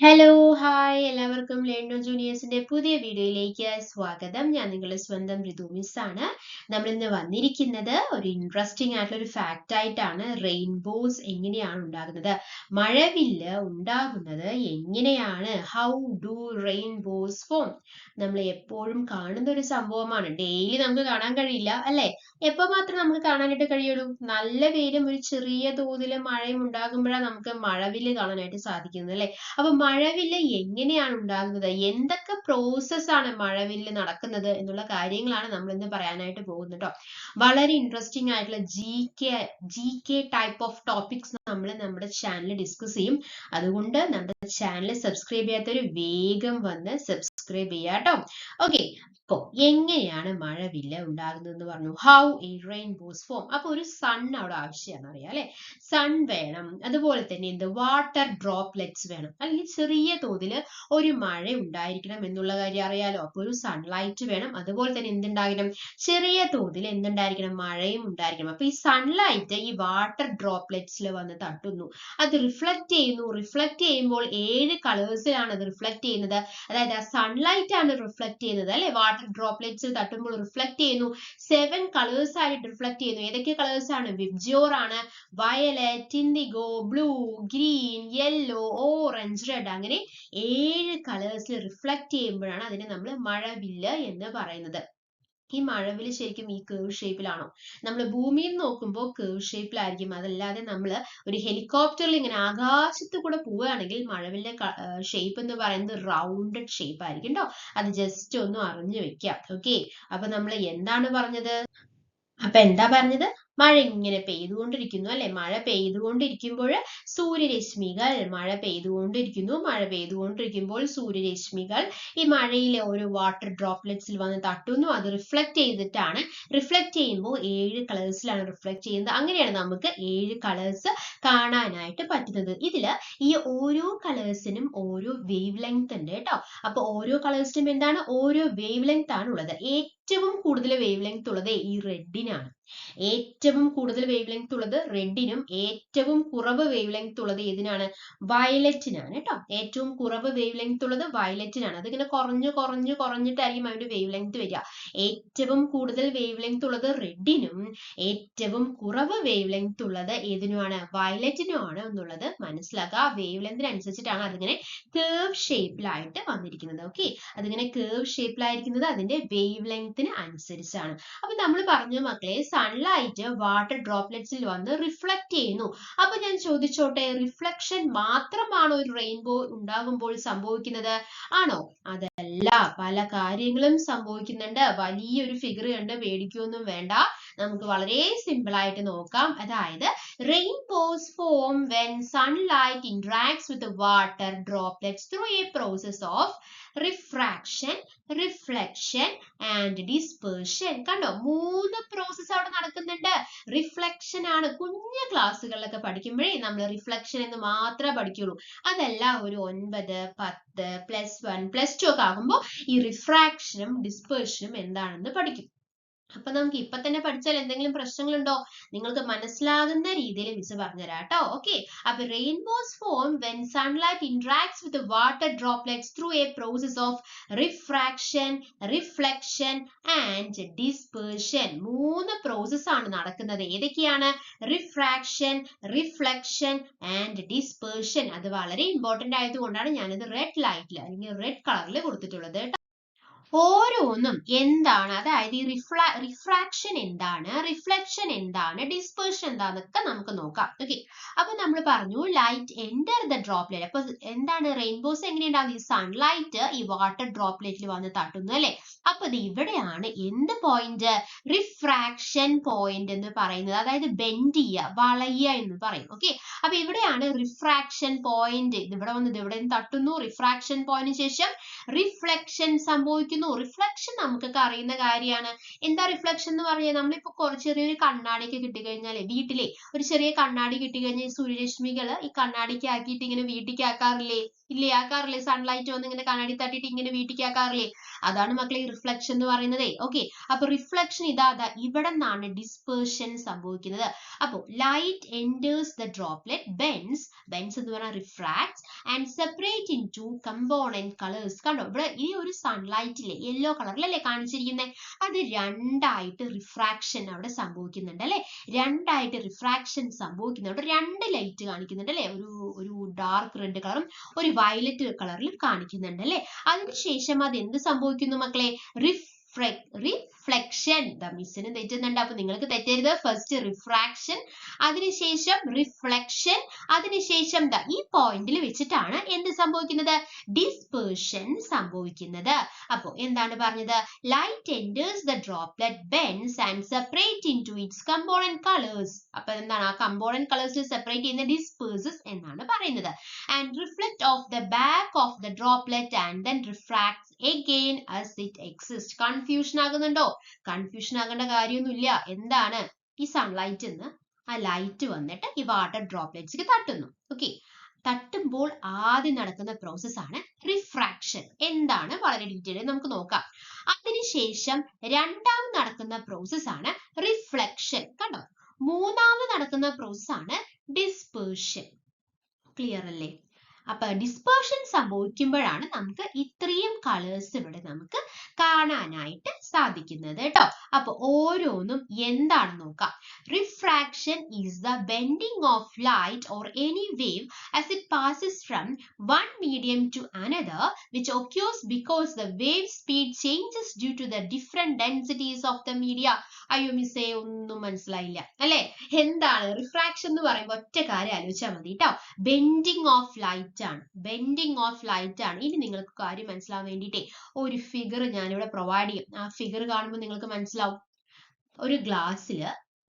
Hello hi എല്ലാവർക്കും ലേണോ ജൂനിയേഴ്സിന്റെ പുതിയ വീഡിയോയിലേക്ക് സ്വാഗതം. ഞാൻ നിങ്ങളുടെ സ്വന്തം ഋതു മിസ് ആണ്. നമ്മൾ ഇന്ന് വന്നിരിക്കുന്നത് ഒരു ഇൻട്രസ്റ്റിംഗ് ആയിട്ടുള്ള ഒരു ഫാക്റ്റ് ആയിട്ടാണ്. റെയിൻബോസ് എങ്ങനെയാണ് ഉണ്ടാകുന്നത്? മഴവില്ല് ഉണ്ടാകുന്നത് എങ്ങനെയാണ്? ഹൗ ഡു റെയിൻബോസ് ഫോം നമ്മൾ എപ്പോഴും കാണുന്ന ഒരു സംഭവമാണ്. ഡെയിലി നമുക്ക് കാണാൻ കഴിയില്ല അല്ലെ? എപ്പോ മാത്രം നമുക്ക് കാണാനായിട്ട് കഴിയുള്ളൂ? നല്ല വെയിലും ഒരു ചെറിയ തോതിൽ മഴയും ഉണ്ടാകുമ്പോഴാണ് നമുക്ക് മഴവില്ല് കാണാനായിട്ട് സാധിക്കുന്നത് അല്ലെ? അപ്പൊ മഴവില്ല് എങ്ങനെയാണ് ഉണ്ടാകുന്നത്? എന്തൊക്കെ പ്രോസസ് ആണ് മഴവില്ല് നടക്കുന്നത് എന്നുള്ള കാര്യങ്ങളാണ് നമ്മൾ ഇന്ന് പറയാനായിട്ട് പോകുന്നത് കേട്ടോ വളരെ ഇൻട്രസ്റ്റിംഗ് ആയിട്ടുള്ള G K G K type of topics നമ്മൾ നമ്മുടെ ചാനൽ ഡിസ്കസ് ചെയ്യും. അതുകൊണ്ട് നമ്മുടെ ചാനൽ സബ്സ്ക്രൈബ് ചെയ്യാത്തവർ വേഗം വന്ന് സബ്സ്ക്രൈബ് ചെയ്യുക കേട്ടോ ഓക്കെ അപ്പോ എങ്ങനെയാണ് മഴവില്ല് ഉണ്ടാകുന്നത് എന്ന് പറഞ്ഞു. ഹൗ എ റെയിൻബോസ് ഫോം അപ്പൊ ഒരു സൺ അവിടെ ആവശ്യമാണ് അറിയാം അല്ലെ? സൺ വേണം. അതുപോലെ തന്നെ എന്ത്? വാട്ടർ ഡ്രോപ്ലെറ്റ്സ് വേണം. അല്ലെങ്കിൽ ചെറിയ തോതിൽ ഒരു മഴ ഉണ്ടായിരിക്കണം എന്നുള്ള കാര്യം അറിയാലോ. അപ്പോൾ ഒരു സൺലൈറ്റ് വേണം. അതുപോലെ തന്നെ എന്തുണ്ടാകണം? ചെറിയ തോതിൽ എന്തുണ്ടായിരിക്കണം? മഴയും ഉണ്ടായിരിക്കണം. അപ്പൊ ഈ സൺലൈറ്റ് ഈ വാട്ടർ ഡ്രോപ്ലെറ്റ്സിൽ വന്ന് തട്ടുന്നു. അത് റിഫ്ലക്ട് ചെയ്യുന്നു. റിഫ്ലക്ട് ചെയ്യുമ്പോൾ ഏഴ് കളേഴ്സിലാണ് അത് റിഫ്ലക്ട് ചെയ്യുന്നത്. അതായത് ആ സൺലൈറ്റ് ആണ് റിഫ്ലക്ട് ചെയ്യുന്നത് അല്ലെ? വാട്ടർ ഡ്രോപ്ലെറ്റ്സ് തട്ടുമ്പോൾ റിഫ്ലക്ട് ചെയ്യുന്നു. സെവൻ കളേഴ്സ് ആയിട്ട് റിഫ്ലക്ട് ചെയ്യുന്നു. ഏതൊക്കെ കളേഴ്സ് ആണ്? വിബ്ജിയോർ ആണ് violet indigo blue green yellow orange red അങ്ങനെ ഏഴ് കളേഴ്സിൽ റിഫ്ലക്ട് ചെയ്യുമ്പോഴാണ് അതിനെ നമ്മൾ മഴവില്ല് എന്ന് പറയുന്നത്. ഈ മഴവിൽ ശരിക്കും ഈ കേവ് ഷേപ്പിലാണോ നമ്മൾ ഭൂമിയിൽ നോക്കുമ്പോൾ കേവ് ഷേപ്പിലായിരിക്കും അതല്ലാതെ നമ്മൾ ഒരു ഹെലികോപ്റ്ററിൽ ഇങ്ങനെ ആകാശത്ത് കൂടെ പോവുകയാണെങ്കിൽ മഴവില്ലെ ഷേപ്പ് എന്ന് പറയുന്നത് റൗണ്ടഡ് ഷേപ്പ് ആയിരിക്കും കേട്ടോ അത് ജസ്റ്റ് ഒന്ന് അറിഞ്ഞു വെക്കാം ഓക്കെ അപ്പൊ നമ്മൾ എന്താണ് പറഞ്ഞത്? അപ്പൊ എന്താ പറഞ്ഞത്? മഴ ഇങ്ങനെ പെയ്തുകൊണ്ടിരിക്കുന്നു അല്ലെ? മഴ പെയ്തുകൊണ്ടിരിക്കുമ്പോൾ സൂര്യരശ്മികൾ മഴ പെയ്തുകൊണ്ടിരിക്കുന്നു. മഴ പെയ്തുകൊണ്ടിരിക്കുമ്പോൾ സൂര്യരശ്മികൾ ഈ മഴയിലെ ഓരോ വാട്ടർ ഡ്രോപ്ലെറ്റ്സിൽ വന്ന് തട്ടുന്നു. അത് റിഫ്ലക്ട് ചെയ്തിട്ടാണ്. റിഫ്ലക്ട് ചെയ്യുമ്പോൾ ഏഴ് കളേഴ്സിലാണ് റിഫ്ലക്ട് ചെയ്യുന്നത്. അങ്ങനെയാണ് നമുക്ക് ഏഴ് കളേഴ്സ് കാണാനായിട്ട് പറ്റുന്നത്. ഇതിൽ ഈ ഓരോ കളേഴ്സിനും ഓരോ വേവ് ലെങ്ത് ഉണ്ട് കേട്ടോ. അപ്പൊ ഓരോ കളേഴ്സിനും എന്താണ്? ഓരോ വേവ് ലെങ്ത് ആണ് ഉള്ളത് ഏറ്റവും കൂടുതൽ വേവ് ലെങ്ത് ഉള്ളത് ഈ റെഡിനാണ് ഏറ്റവും കൂടുതൽ വേവ് ലെങ്ത് ഉള്ളത് റെഡിനും ഏറ്റവും കുറവ് വേവ് ലെങ്ത് ഉള്ളത് ഏതിനാണ്? വയലറ്റിനാണ് കേട്ടോ ഏറ്റവും കുറവ് വേവ് ലെങ്ത് ഉള്ളത് വയലറ്റിനാണ് അതിങ്ങനെ കുറഞ്ഞു കുറഞ്ഞു കുറഞ്ഞിട്ടായിരിക്കും അതിന്റെ വേവ് ലെങ്ത് വരിക. ഏറ്റവും കൂടുതൽ വേവ് ലെങ്ത് ഉള്ളത് റെഡിനും ഏറ്റവും കുറവ് വേവ് ലെങ്ത് ഉള്ളത് ഏതിനുമാണ്? വയലറ്റിനുമാണ് എന്നുള്ളത് മനസ്സിലാക്കുക. വേവ് ലെങ്തിനനുസരിച്ചിട്ടാണ് അതിങ്ങനെ കേർവ് ഷേപ്പിലായിട്ട് വന്നിരിക്കുന്നത്. ഓക്കെ അതിങ്ങനെ കേർവ് ഷേപ്പിലായിരിക്കുന്നത് അതിന്റെ വേവ് ലെങ്തിന് അനുസരിച്ചാണ്. അപ്പൊ നമ്മൾ പറഞ്ഞു മക്കളെ സൺലൈറ്റ് വാട്ടർ ഡ്രോപ്ലെറ്റ്സിൽ വന്ന് റിഫ്ലക്റ്റ് ചെയ്യുന്നു. അപ്പൊ ഞാൻ ചോദിച്ചോട്ടെ റിഫ്ലക്ഷൻ മാത്രമാണോ ഒരു റെയിൻബോ ഉണ്ടാകുമ്പോൾ സംഭവിക്കുന്നത്? ആണോ? അതല്ല പല കാര്യങ്ങളും സംഭവിക്കുന്നുണ്ട്. വലിയൊരു ഫിഗർ കണ്ട് പേടിക്കൊന്നും വേണ്ട. നമുക്ക് വളരെ സിമ്പിൾ ആയിട്ട് നോക്കാം. അതായത് rainbows form when sunlight interacts with water droplets through a process of refraction reflection and dispersion കണ്ടോ? മൂന്ന് പ്രോസസ് അവിടെ നടക്കുന്നുണ്ട്. റിഫ്ലക്ഷൻ ആണ്. കുഞ്ഞു ക്ലാസ്സുകളിലൊക്കെ പഠിക്കുമ്പോഴേ നമ്മൾ റിഫ്ലക്ഷൻ എന്ന് മാത്രമേ പഠിക്കുള്ളൂ. അതല്ല ഒരു ഒൻപത് പത്ത് പ്ലസ് വൺ പ്ലസ് ടു ഒക്കെ ആകുമ്പോൾ ഈ റിഫ്രാക്ഷനും ഡിസ്പേർഷനും എന്താണെന്ന് പഠിക്കും. അപ്പൊ നമുക്ക് ഇപ്പൊ തന്നെ പഠിച്ചാൽ എന്തെങ്കിലും പ്രശ്നങ്ങളുണ്ടോ? നിങ്ങൾക്ക് മനസ്സിലാകുന്ന രീതിയിൽ മിസ് പറഞ്ഞുതരാം കേട്ടോ. ഓക്കെ അപ്പൊ rainbows form when sunlight interacts with water droplets through a process of refraction reflection and dispersion മൂന്ന് പ്രോസസ് ആണ് നടക്കുന്നത്. ഏതൊക്കെയാണ്? റിഫ്രാക്ഷൻ റിഫ്ലക്ഷൻ ആൻഡ് ഡിസ്പേർഷൻ അത് വളരെ ഇമ്പോർട്ടന്റ് ആയതുകൊണ്ടാണ് ഞാനിത് റെഡ് ലൈറ്റിൽ അല്ലെങ്കിൽ റെഡ് കളറിൽ കൊടുത്തിട്ടുള്ളത് കേട്ടോ. ഓരോന്നും എന്താണ്? അതായത് ഈ റിഫ്ലാ റിഫ്രാക്ഷൻ എന്താണ്? റിഫ്ലക്ഷൻ എന്താണ്? ഡിസ്പേർഷൻ എന്താന്നൊക്കെ നമുക്ക് നോക്കാം. ഓക്കെ അപ്പൊ നമ്മൾ പറഞ്ഞു ലൈറ്റ് എന്റർ ദ ഡ്രോപ്ലെറ്റ് അപ്പൊ എന്താണ്? റെയിൻബോസ് എങ്ങനെയുണ്ടാവും ഈ സൺലൈറ്റ് ഈ വാട്ടർ ഡ്രോപ്ലെറ്റിൽ വന്ന് തട്ടുന്നു അല്ലെ? അപ്പൊ ഇത് ഇവിടെയാണ് എന്ത് പോയിന്റ് റിഫ്രാക്ഷൻ പോയിന്റ് എന്ന് പറയുന്നത്. അതായത് ബെൻഡ് ചെയ്യുക വളയുക എന്ന് പറയും. ഓക്കെ അപ്പൊ ഇവിടെയാണ് റിഫ്രാക്ഷൻ പോയിന്റ് ഇവിടെ വന്നത് ഇവിടെ തട്ടുന്നു. റിഫ്രാക്ഷൻ പോയിന്റിന് ശേഷം റിഫ്ലക്ഷൻ സംഭവിക്കുന്നു. സംഭവിക്കുന്നു റിഫ്ലക്ഷൻ നമുക്കൊക്കെ അറിയുന്ന കാര്യമാണ്. എന്താ റിഫ്ലക്ഷൻ എന്ന് പറഞ്ഞാൽ നമ്മളിപ്പോ കുറച്ച് ചെറിയൊരു കണ്ണാടിയൊക്കെ കിട്ടിക്കഴിഞ്ഞാൽ വീട്ടിലെ ഒരു ചെറിയ കണ്ണാടി കിട്ടിക്കഴിഞ്ഞാൽ സൂര്യരശ്മികൾ ഈ കണ്ണാടിക്ക് ആക്കിയിട്ട് ഇങ്ങനെ വീട്ടിലേക്ക് ആക്കാറില്ലേ? ഇല്ലേ? ആക്കാറില്ലേ? സൺലൈറ്റ് വന്ന് ഇങ്ങനെ കണ്ണാടി തട്ടിയിട്ട് ഇങ്ങനെ വീട്ടിലേക്ക് ആക്കാറില്ലേ? അതാണ് മക്കളെ റിഫ്ലക്ഷൻ എന്ന് പറയുന്നത്. ഓക്കെ അപ്പൊ റിഫ്ലക്ഷൻ ഇതാ അതാ ഇവിടെ നിന്നാണ് ഡിസ്പേർഷൻ സംഭവിക്കുന്നത്. അപ്പോ light enters the droplet bends bends എന്ന് പറഞ്ഞാൽ refracts and separate into component colours കണ്ടോ? ഇവിടെ ഈ ഒരു സൺലൈറ്റിലെ യെല്ലോ കളറിലല്ലേ കാണിച്ചിരിക്കുന്നത് അത് രണ്ടായിട്ട് റിഫ്രാക്ഷൻ അവിടെ സംഭവിക്കുന്നുണ്ട് അല്ലെ? രണ്ടായിട്ട് റിഫ്രാക്ഷൻ സംഭവിക്കുന്നുണ്ട്. രണ്ട് ലൈറ്റ് കാണിക്കുന്നുണ്ട് അല്ലെ? ഒരു ഒരു ഡാർക്ക് റെഡ് കളറും ഒരു വയലറ്റ് കളറിലും കാണിക്കുന്നുണ്ട് അല്ലെ? അതിനുശേഷം അത് എന്ത് സംഭവിക്കുന്നു മക്കളെ? റിഫ്ലക്ഷൻ ദ മിസ്സിന് തെറ്റുന്നുണ്ട്. അപ്പൊ നിങ്ങൾക്ക് തെറ്റരുത്. ഫസ്റ്റ് റിഫ്രാക്ഷൻ അതിനുശേഷം റിഫ്ലക്ഷൻ അതിനുശേഷം ദ ഈ പോയിന്റിൽ വെച്ചിട്ടാണ് എന്ത് സംഭവിക്കുന്നത്? ഡിസ്പേർഷൻ സംഭവിക്കുന്നത്. അപ്പോ എന്താണ് പറഞ്ഞത്? Light enters the droplet bends and separate into its component colours അപ്പൊ എന്താണ്? ആ component കളേഴ്സിൽ സെപ്പറേറ്റ് ചെയ്യുന്ന ഡിസ്പേഴ്സസ് എന്നാണ് പറയുന്നത്. And reflect off the back of the droplet and then refracts again as it exist confusion ആകുന്നുണ്ടോ? Confusion ആകേണ്ട കാര്യമൊന്നുമില്ല. എന്താണ്? ഈ സൺലൈറ്റ് എന്ന് ആ ലൈറ്റ് വന്നിട്ട് ഈ വാട്ടർ ഡ്രോപ്ലെറ്റ്സിക്ക് തട്ടുന്നു. ഓക്കെ തട്ടുമ്പോൾ ആദ്യം നടക്കുന്ന പ്രോസസ് ആണ് റിഫ്രാക്ഷൻ എന്താണ്? വളരെ ഡീറ്റെയിൽ നമുക്ക് നോക്കാം. അതിനുശേഷം രണ്ടാമത് നടക്കുന്ന പ്രോസസ് ആണ് റിഫ്ലക്ഷൻ കണ്ടോ? മൂന്നാമത് നടക്കുന്ന പ്രോസസ് ആണ് ഡിസ്പേർഷൻ ക്ലിയർ അല്ലേ? അപ്പൊ ഡിസ്പേർഷൻ സംഭവിക്കുമ്പോഴാണ് നമുക്ക് ഇത്രയും കളേഴ്സ് ഇവിടെ നമുക്ക് കാണാനായിട്ട് സാധിക്കുന്നത് കേട്ടോ. അപ്പൊ ഓരോന്നും എന്താണെന്ന് നോക്കാം. Refraction is the bending of light or any wave as it passes from one medium to another which occurs because the wave speed changes due to the different densities of the media അയ്യോ മിസ്സേ ഒന്നും മനസ്സിലായില്ല. അല്ലെ? എന്താണ്? Refraction എന്ന് പറയുമ്പോൾ ഒറ്റ കാര്യം ആലോചിച്ചാൽ മതി കേട്ടോ. ബെൻഡിങ് ഓഫ് ലൈറ്റ് ആണ്. ബെൻഡിങ് ഓഫ് ലൈറ്റ് ആണ്. ഇനി നിങ്ങൾക്ക് കാര്യം മനസ്സിലാവാൻ വേണ്ടിയിട്ടേ ഒരു ഫിഗർ ഞാനിവിടെ പ്രൊവൈഡ് ചെയ്യും. ആ ഫിഗർ കാണുമ്പോൾ നിങ്ങൾക്ക് മനസ്സിലാവും. ഒരു ഗ്ലാസ്സിൽ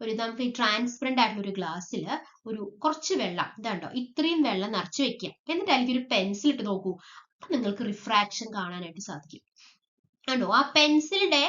ഒരു നമുക്ക് ഈ ട്രാൻസ്പെറന്റ് ആയിട്ടുള്ള ഒരു ഗ്ലാസ്സിൽ ഒരു കുറച്ച് വെള്ളം ഇതാണ്ടോ ഇത്രയും വെള്ളം നിറച്ചു വെക്കുക. എന്നിട്ട് അതിലേക്ക് ഒരു പെൻസിൽ ഇട്ട് നോക്കൂ. അപ്പൊ നിങ്ങൾക്ക് റിഫ്രാക്ഷൻ കാണാനായിട്ട് സാധിക്കും. കണ്ടോ ആ പെൻസിലിന്റെ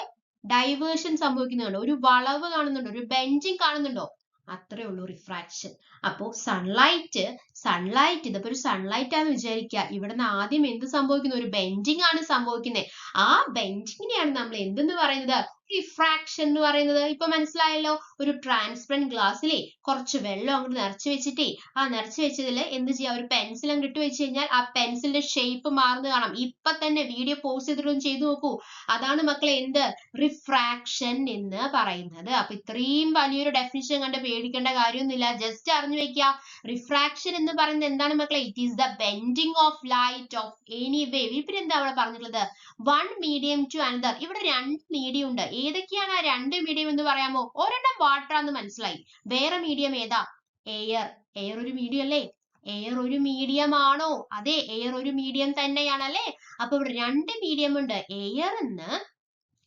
ഡൈവേർഷൻ സംഭവിക്കുന്നുണ്ടോ ഒരു വളവ് കാണുന്നുണ്ടോ ഒരു ബെഞ്ചിങ് കാണുന്നുണ്ടോ? അത്രേ ഉള്ളൂ റിഫ്രാക്ഷൻ അപ്പോ സൺലൈറ്റ് സൺലൈറ്റ് ഇതിപ്പോ ഒരു സൺലൈറ്റ് ആണെന്ന് വിചാരിക്കുക ഇവിടുന്ന് ആദ്യം എന്ത് സംഭവിക്കുന്നു? ഒരു ബെൻഡിങ് ആണ് സംഭവിക്കുന്നത് ആ ബെൻഡിങ്ങിനെയാണ് നമ്മൾ എന്തെന്ന് പറയുന്നത്? റിഫ്രാക്ഷൻ എന്ന് പറയുന്നത്. ഇപ്പൊ മനസ്സിലായല്ലോ? ഒരു ട്രാൻസ്പെറന്റ് ഗ്ലാസ്സിലെ കുറച്ച് വെള്ളം അങ്ങോട്ട് നിറച്ച് വെച്ചിട്ടേ ആ നിറച്ച് വെച്ചതിൽ എന്ത് ചെയ്യാം? ഒരു പെൻസിൽ അങ്ങോട്ട് ഇട്ട് വെച്ച് കഴിഞ്ഞാൽ ആ പെൻസിലിന്റെ ഷേപ്പ് മാറുന്നത് കാണാം. ഇപ്പൊ തന്നെ വീഡിയോ പോസ്റ്റ് ചെയ്തിട്ടൊന്ന് ചെയ്തു നോക്കൂ. അതാണ് മക്കളെ എന്ത്? റിഫ്രാക്ഷൻ എന്ന് പറയുന്നത്. അപ്പൊ ഇത്രയും വലിയൊരു ഡെഫിനിഷൻ കണ്ട് പേടിക്കേണ്ട കാര്യമൊന്നുമില്ല. ജസ്റ്റ് അറിഞ്ഞു വെക്കുക റിഫ്രാക്ഷൻ എന്ന് പറയുന്നത് എന്താണ് മക്കളെ? It is the bending of light of any wave ഇപ്പൊ എന്താ അവിടെ പറഞ്ഞിട്ടുള്ളത്? വൺ മീഡിയം ടു അനദർ ഇവിടെ രണ്ട് മീഡിയം ഉണ്ട്. ഏതൊക്കെയാണ് ആ രണ്ട് മീഡിയം എന്ന് പറയാമോ ഒരെണ്ണം വാട്ടറാന്ന് മനസ്സിലായി. വേറെ മീഡിയം ഏതാ? എയർ എയർ ഒരു മീഡിയം അല്ലേ? എയർ ഒരു മീഡിയം ആണോ? അതെ എയർ ഒരു മീഡിയം തന്നെയാണ് അല്ലേ? അപ്പൊ ഇവിടെ രണ്ട് മീഡിയം ഉണ്ട്. എയർ എന്ന്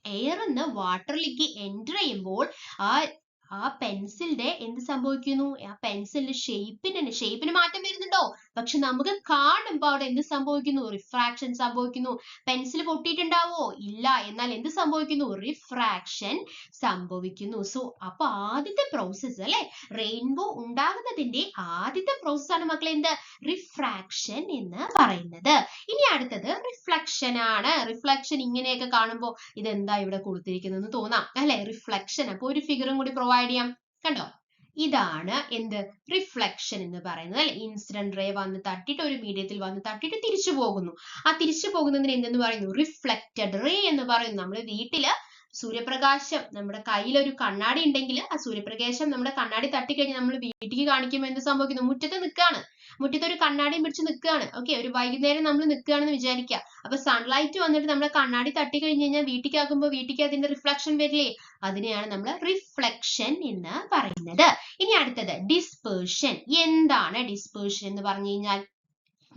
എയർ എന്ന് വാട്ടറിലേക്ക് എന്റർ ചെയ്യുമ്പോൾ ആ ആ പെൻസിലിന്റെ എന്ത് സംഭവിക്കുന്നു? ആ പെൻസിലിന്റെ ഷേപ്പിന് ഷേപ്പിന് മാറ്റം വരുന്നുണ്ടോ? പക്ഷെ നമുക്ക് കാണുമ്പോൾ അവിടെ എന്ത് സംഭവിക്കുന്നു? റിഫ്രാക്ഷൻ സംഭവിക്കുന്നു. പെൻസിൽ പൊട്ടിയിട്ടുണ്ടാവോ? ഇല്ല. എന്നാൽ എന്ത് സംഭവിക്കുന്നു? റിഫ്രാക്ഷൻ സംഭവിക്കുന്നു. സോ അപ്പൊ ആദ്യത്തെ പ്രോസസ്സ് അല്ലെ? റെയിൻബോ ഉണ്ടാകുന്നതിന്റെ ആദ്യത്തെ പ്രോസസ് ആണ് മക്കളെ എന്ത്? റിഫ്രാക്ഷൻ എന്ന് പറയുന്നത്. ഇനി അടുത്തത് റിഫ്ലക്ഷൻ ആണ്. റിഫ്ലക്ഷൻ ഇങ്ങനെയൊക്കെ കാണുമ്പോൾ ഇതെന്താ ഇവിടെ കൊടുത്തിരിക്കുന്നതെന്ന് തോന്നാം. അല്ലെ? റിഫ്ലക്ഷൻ അപ്പൊ ഒരു ഫിഗറും കൂടി പ്രൊവൈഡ് ചെയ്യാം. കണ്ടോ? ഇതാണ് എന്ത്? റിഫ്ലക്ഷൻ എന്ന് പറയുന്നത് അല്ലെ? ഇൻസിഡന്റ് റേ വന്ന് തട്ടിട്ട് ഒരു മീഡിയത്തിൽ വന്ന് തട്ടിട്ട് തിരിച്ചു പോകുന്നു. ആ തിരിച്ചു പോകുന്നതിന് എന്തെന്ന് പറയുന്നു? റിഫ്ലക്റ്റഡ് റേ എന്ന് പറയുന്നു. നമ്മൾ വീട്ടിൽ സൂര്യപ്രകാശം നമ്മുടെ കയ്യിൽ ഒരു കണ്ണാടി ഉണ്ടെങ്കിൽ ആ സൂര്യപ്രകാശം നമ്മുടെ കണ്ണാടി തട്ടിക്കഴിഞ്ഞാൽ നമ്മൾ വീട്ടിലേക്ക് കാണിക്കുമ്പോൾ എന്ത് സംഭവിക്കുന്നു? മുറ്റത്ത് നിൽക്കുകയാണ് മുറ്റത്ത് ഒരു കണ്ണാടിയും പിടിച്ച് നിൽക്കുകയാണ് ഓക്കെ ഒരു വൈകുന്നേരം നമ്മൾ നിൽക്കുകയാണെന്ന് വിചാരിക്കുക. അപ്പൊ സൺലൈറ്റ് വന്നിട്ട് നമ്മുടെ കണ്ണാടി തട്ടി കഴിഞ്ഞ് കഴിഞ്ഞാൽ വീട്ടിലേക്കാകുമ്പോൾ വീട്ടിലേക്ക് അതിന്റെ റിഫ്ലക്ഷൻ വരില്ലേ? അതിനെയാണ് നമ്മൾ റിഫ്ലക്ഷൻ എന്ന് പറയുന്നത് ഇനി അടുത്തത് ഡിസ്പേർഷൻ എന്താണ് ഡിസ്പേർഷൻ എന്ന് പറഞ്ഞു കഴിഞ്ഞാൽ?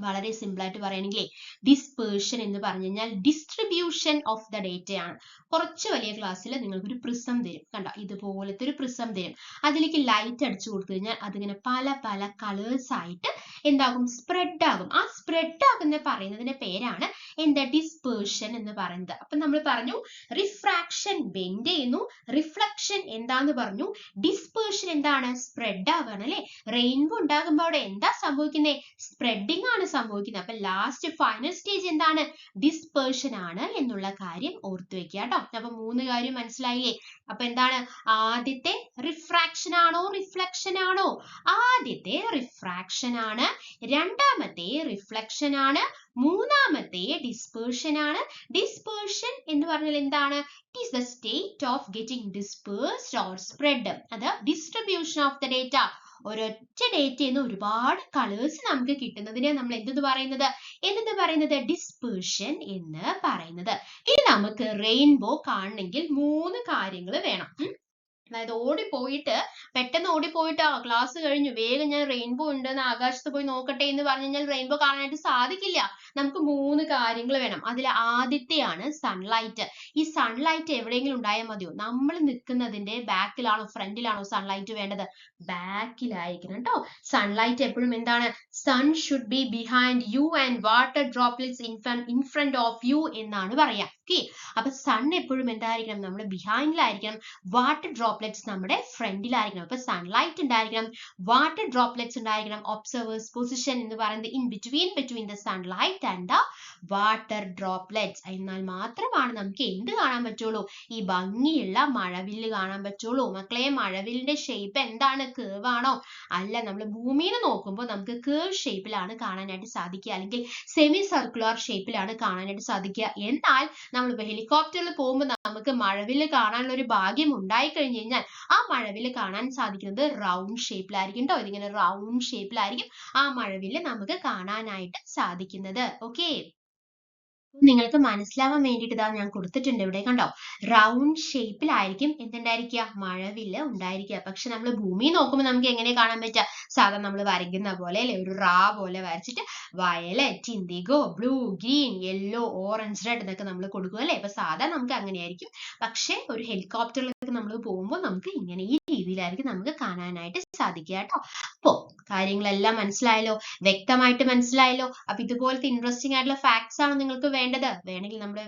വളരെ സിമ്പിൾ ആയിട്ട് പറയണെങ്കിൽ ഡിസ്പേർഷൻ എന്ന് പറഞ്ഞു കഴിഞ്ഞാൽ ഡിസ്ട്രിബ്യൂഷൻ ഓഫ് ദ ഡേറ്റ ആണ്. കുറച്ച് വലിയ ക്ലാസ്സിൽ നിങ്ങൾക്ക് ഒരു പ്രിസം തരും. കണ്ടോ? ഇതുപോലത്തെ ഒരു പ്രിസം തരും. അതിലേക്ക് ലൈറ്റ് അടിച്ചു കൊടുത്തു കഴിഞ്ഞാൽ അതിങ്ങനെ പല പല കളേഴ്സ് ആയിട്ട് എന്താകും? സ്പ്രെഡ് ആകും. ആ സ്പ്രെഡ് ആകുന്ന പറയുന്നതിന്റെ പേരാണ് എന്താ ഡിസ്പേർഷൻ എന്ന് പറയുന്നത്. അപ്പൊ നമ്മൾ പറഞ്ഞു റിഫ്രാക്ഷൻ ബെൻഡ് ചെയ്യുന്നു. റിഫ്ലക്ഷൻ എന്താന്ന് പറഞ്ഞു? ഡിസ്പേർഷൻ എന്താണ്? സ്പ്രെഡ് ആവുകയാണ് അല്ലെ? റെയിൻബോ ഉണ്ടാകുമ്പോൾ അവിടെ എന്താ സംഭവിക്കുന്നത് സ്പ്രെഡിങ് ആണ് സംഭവിക്കുന്നത്. അപ്പൊ ലാസ്റ്റ് ഫൈനൽ സ്റ്റേജ് എന്താണ്? ഡിസ്പേർഷൻ ആണ് എന്നുള്ള കാര്യം ഓർത്തു വെക്കുക കേട്ടോ. അപ്പൊ മൂന്ന് കാര്യം മനസ്സിലായില്ലേ? അപ്പൊ എന്താണ്? ആദ്യത്തെ റിഫ്രാക്ഷൻ ആണോ? റിഫ്ലക്ഷൻ ആണോ? ആദ്യത്തെ റിഫ്രാക്ഷൻ ആണ്. രണ്ടാമത്തെ റിഫ്ലക്ഷൻ ആണ്. മൂന്നാമത്തെ ഡിസ്പേർഷൻ ആണ്. ഡിസ്പേർഷൻ എന്ന് പറഞ്ഞാൽ എന്താണ്? It is the state of getting dispersed or spread അത് ഡിസ്ട്രിബ്യൂഷൻ ഓഫ് ദ ഡേറ്റ ഒരൊറ്റ ഡേറ്റയിൽ നിന്ന് ഒരുപാട് കളേഴ്സ് നമുക്ക് കിട്ടുന്നതിനെ നമ്മൾ എന്തെന്ന് പറയുന്നത്? എന്തെന്ന് പറയുന്നത്? ഡിസ്പേർഷൻ എന്ന് പറയുന്നത്. ഇനി നമുക്ക് റെയിൻബോ കാണണമെങ്കിൽ മൂന്ന് കാര്യങ്ങൾ വേണം. അതായത് ഓടിപ്പോയിട്ട് പെട്ടെന്ന് ഓടിപ്പോയിട്ട് ആ ക്ലാസ് കഴിഞ്ഞു. വേഗം ഞാൻ റെയിൻബോ ഉണ്ടെന്ന് ആകാശത്ത് പോയി നോക്കട്ടെ എന്ന് പറഞ്ഞു കഴിഞ്ഞാൽ റെയിൻബോ കാണാനായിട്ട് സാധിക്കില്ല. നമുക്ക് മൂന്ന് കാര്യങ്ങൾ വേണം. അതിൽ ആദ്യത്തെയാണ് സൺലൈറ്റ് ഈ സൺലൈറ്റ് എവിടെയെങ്കിലും ഉണ്ടായാൽ മതിയോ? നമ്മൾ നിൽക്കുന്നതിന്റെ ബാക്കിലാണോ ഫ്രണ്ടിലാണോ സൺലൈറ്റ് വേണ്ടത്? ബാക്കിലായിരിക്കണം കേട്ടോ. സൺലൈറ്റ് എപ്പോഴും എന്താണ്? Sun should be behind you and water droplets in front of you എന്നാണ് പറയാ ഓക്കെ അപ്പൊ സൺ എപ്പോഴും എന്തായിരിക്കണം? നമ്മുടെ ബിഹൈൻഡിലായിരിക്കണം വാട്ടർ ഡ്രോപ്ലെറ്റ്സ് നമ്മുടെ ഫ്രണ്ടിലായിരിക്കണം അപ്പൊ സൺലൈറ്റ് ഉണ്ടായിരിക്കണം. വാട്ടർ ഡ്രോപ്ലെറ്റ്സ് ഉണ്ടായിരിക്കണം. ഒബ്സർവേഴ്സ് പൊസിഷൻ എന്ന് പറയുന്നത് in between between the sunlight and the water droplets എന്നാൽ മാത്രമാണ് നമുക്ക് എന്ത് കാണാൻ പറ്റുള്ളൂ? ഈ ഭംഗിയുള്ള മഴവില്ല് കാണാൻ പറ്റുള്ളൂ. മക്കളെ മഴവില്ലിന്റെ ഷേപ്പ് എന്താണ്? കേവ് ആണോ? അല്ല നമ്മൾ ഭൂമിയിൽ നോക്കുമ്പോൾ നമുക്ക് കേവ് ഷേപ്പിലാണ് കാണാനായിട്ട് സാധിക്കുക. അല്ലെങ്കിൽ സെമി സർക്കുലർ ഷേപ്പിലാണ് കാണാനായിട്ട് സാധിക്കുക. എന്നാൽ നമ്മളിപ്പോ ഹെലികോപ്റ്ററിൽ പോകുമ്പോൾ നമുക്ക് മഴവിൽ കാണാനുള്ള ഒരു ഭാഗ്യം ഉണ്ടായി കഴിഞ്ഞു കഴിഞ്ഞാൽ ആ മഴവിൽ കാണാൻ സാധിക്കുന്നത് റൗണ്ട് ഷേപ്പിലായിരിക്കും കേട്ടോ ഇതിങ്ങനെ റൗണ്ട് ഷേപ്പിലായിരിക്കും ആ മഴവിൽ നമുക്ക് കാണാനായിട്ട് സാധിക്കുന്നത്. ഓക്കെ നിങ്ങൾക്ക് മനസ്സിലാവാൻ വേണ്ടിയിട്ട് ഇതാ ഞാൻ കൊടുത്തിട്ടുണ്ട് ഇവിടെ കണ്ടോ? റൗണ്ട് ഷേപ്പിലായിരിക്കും എന്തുണ്ടായിരിക്കുക? മഴവില്ല് ഉണ്ടായിരിക്കുക. പക്ഷെ നമ്മൾ ഭൂമി നോക്കുമ്പോൾ നമുക്ക് എങ്ങനെ കാണാൻ പറ്റുക? സാധാരണ നമ്മൾ വരയ്ക്കുന്ന പോലെ അല്ലെ? ഒരു റാ പോലെ വരച്ചിട്ട് violet indigo blue green yellow orange red എന്നൊക്കെ നമ്മൾ കൊടുക്കുക അല്ലേ? അപ്പൊ സാധാരണ നമുക്ക് അങ്ങനെയായിരിക്കും. പക്ഷെ ഒരു ഹെലികോപ്റ്ററിലൊക്കെ നമ്മൾ പോകുമ്പോൾ നമുക്ക് ഇങ്ങനെ ഈ രീതിയിലായിരിക്കും നമുക്ക് കാണാനായിട്ട് സാധിക്കുക കേട്ടോ. അപ്പോ കാര്യങ്ങളെല്ലാം മനസ്സിലായല്ലോ വ്യക്തമായിട്ട് മനസ്സിലായല്ലോ. അപ്പൊ ഇതുപോലത്തെ ഇൻട്രസ്റ്റിംഗ് ആയിട്ടുള്ള ഫാക്ട്സ് ആണ് നിങ്ങൾക്ക് വേണ്ടത്. വേണമെങ്കിൽ നമ്മുടെ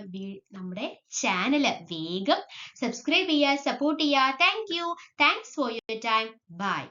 നമ്മുടെ ചാനൽ വേഗം സബ്സ്ക്രൈബ് ചെയ്യുക സപ്പോർട്ട് ചെയ്യുക. Thank you thanks for your time bye